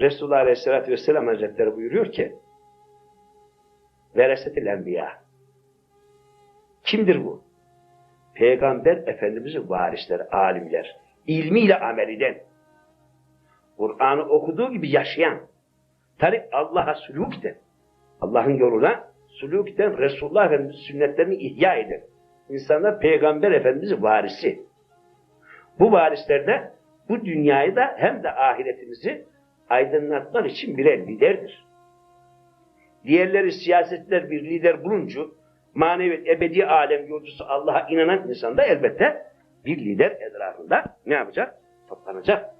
Resulullah Aleyhisselatü Vesselam Hazretleri buyuruyor ki Veresetil Enbiya Kimdir bu? Peygamber Efendimizin varisleri, alimler. ilmiyle amel eden. Kur'an'ı okuduğu gibi yaşayan. Tarik Allah'a sülûk eden. Allah'ın yoluna sülûk eden, Resulullah Efendimiz'in sünnetlerini ihya eden. İnsanlar Peygamber Efendimiz'in varisi. Bu varisler de bu dünyayı da hem de ahiretimizi aydınlatmak için birer liderdir. Diğerleri siyasetler bir lider buluncu, manevi ebedi alem yolcusu Allah'a inanan insan da elbette bir lider etrafında ne yapacak? Toplanacak.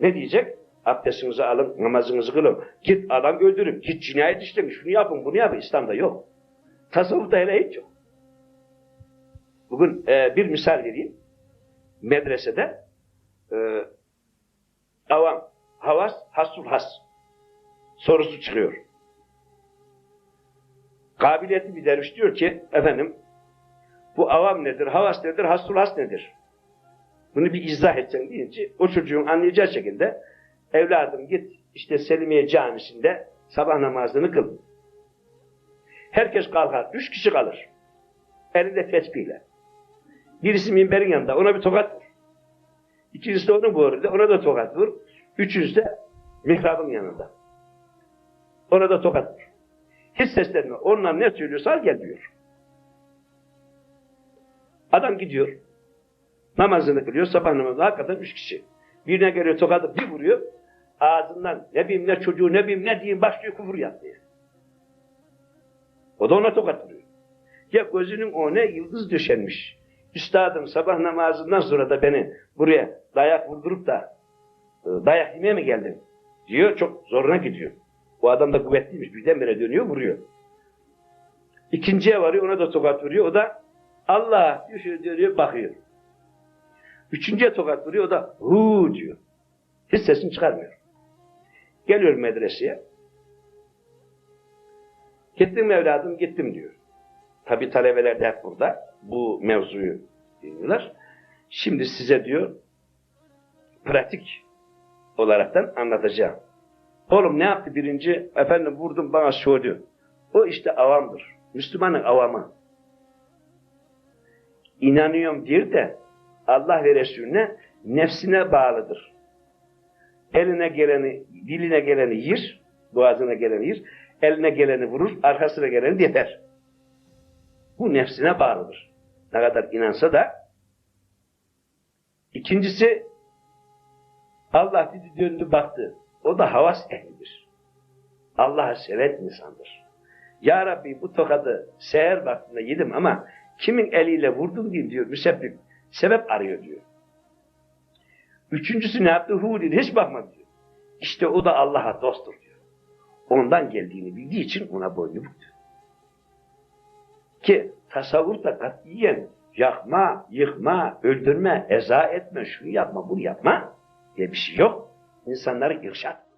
Ne diyecek? Abdestinizi alın, namazınızı kılın. Git adam öldürün, git cinayet işleyin, şunu yapın, bunu yapın. İslam'da yok. Tasavvufta hele hiç yok. Bugün e, bir misal vereyim. Medresede e, avam, havas, hasul has sorusu çıkıyor. Kabiliyetli bir derviş diyor ki, efendim, bu avam nedir, havas nedir, hasul has nedir? Bunu bir izah edeceksin deyince, o çocuğun anlayacağı şekilde, evladım git işte Selimiye camisinde sabah namazını kıl. Herkes kalkar, üç kişi kalır. Elinde tesbihle. Birisi minberin yanında, ona bir tokat vur. İkincisi de onun boğrunda, ona da tokat vur. Üçüncüsü de mihrabın yanında. Ona da tokat. Hiç seslenme. Onlar ne söylüyorsa gel diyor. Adam gidiyor. Namazını kılıyor. Sabah namazı. Hakikaten üç kişi. Birine geliyor tokadı bir vuruyor. Ağzından ne bileyim ne çocuğu ne bileyim ne diyeyim başlıyor kufur yapmaya. O da ona tokat vuruyor. Ya gözünün ona yıldız düşenmiş. Üstadım sabah namazından sonra da beni buraya dayak vurdurup da dayak yemeye mi geldin? Diyor çok zoruna gidiyor. Bu adam da kuvvetliymiş. Birdenbire dönüyor vuruyor. İkinciye varıyor ona da tokat vuruyor. O da Allah diyor şöyle diyor bakıyor. Üçüncüye tokat vuruyor o da hu diyor. Hiç sesini çıkarmıyor. Geliyor medreseye. Gittim mi evladım? Gittim diyor. Tabi talebeler de hep burada. Bu mevzuyu dinliyorlar. Şimdi size diyor pratik olaraktan anlatacağım. Oğlum ne yaptı birinci? Efendim vurdum bana söylüyor. O işte avamdır. Müslümanın avamı. İnanıyorum bir de Allah ve Resulüne nefsine bağlıdır. Eline geleni, diline geleni yir, boğazına geleni yir, eline geleni vurur, arkasına geleni deper. Bu nefsine bağlıdır. Ne kadar inansa da. İkincisi, Allah dedi döndü baktı. O da havas ehlidir. Allah'ı seven insandır. Ya Rabbi bu tokadı seher vaktinde yedim ama kimin eliyle vurdum diyeyim diyor müsebbip. Sebep arıyor diyor. Üçüncüsü ne yaptı? Hu. Hiç bakmadı diyor. İşte o da Allah'a dosttur diyor. Ondan geldiğini bildiği için ona boynu buktu. Ki tasavvurda katiyen yakma, yıkma, öldürme, eza etme, şunu yapma, bunu yapma diye bir şey yok. İnsanları irşat.